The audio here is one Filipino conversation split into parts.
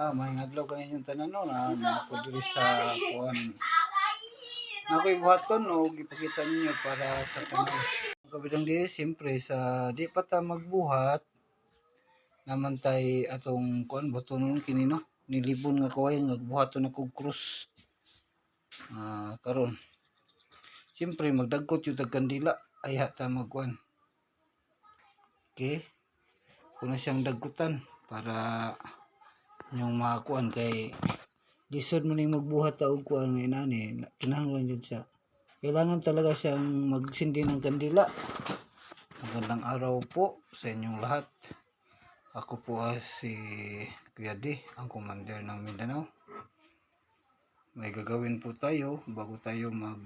Ah, may adlaw kanin yung tanan no na na diri sa kuan. Na ko'y buhaton o gipakita ninyo para sa tanan. Kabidang diri siyempre sa di pa ta magbuhat naman tay atong kuan butonon kini no nilibon nga kawayan nga buhaton ako krus. Ah, karon. Siyempre magdagkot yung tagkandila ay hata magkuan. Okay. Kuna siyang dagkutan para yung mga kuan kay lisod mo ning magbuhat ta og kuan nga inani kinahanglan jud siya. Kailangan talaga siyang magsindi ng kandila. Magandang araw po sa inyong lahat. Ako po si Kuya D ang commander ng Mindanao. May gagawin po tayo bago tayo mag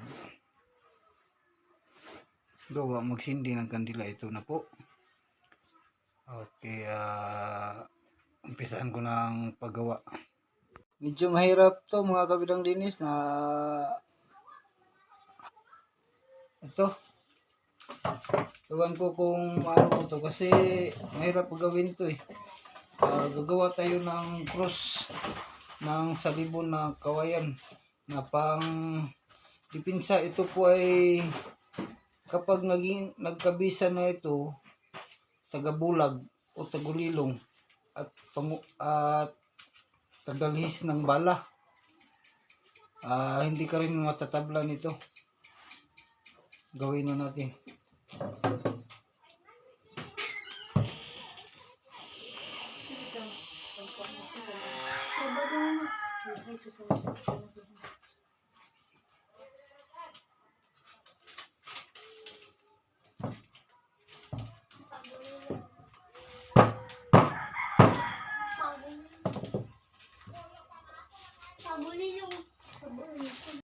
gawa magsindi ng kandila. Ito na po. Okay ah umpisahan ko ng paggawa. Medyo mahirap to mga kabidang dinis na ito. Ewan ko kung ano ko to kasi mahirap gawin to eh. Ah, gagawa tayo ng cross ng salibon na kawayan na pang dipinsa ito po ay kapag naging nagkabisa na ito tagabulag o tagulilong at pangu at tagalhis ng bala. Ah, hindi ka rin matatabla nito. Gawin na natin. Sabuli yung 我的衣服可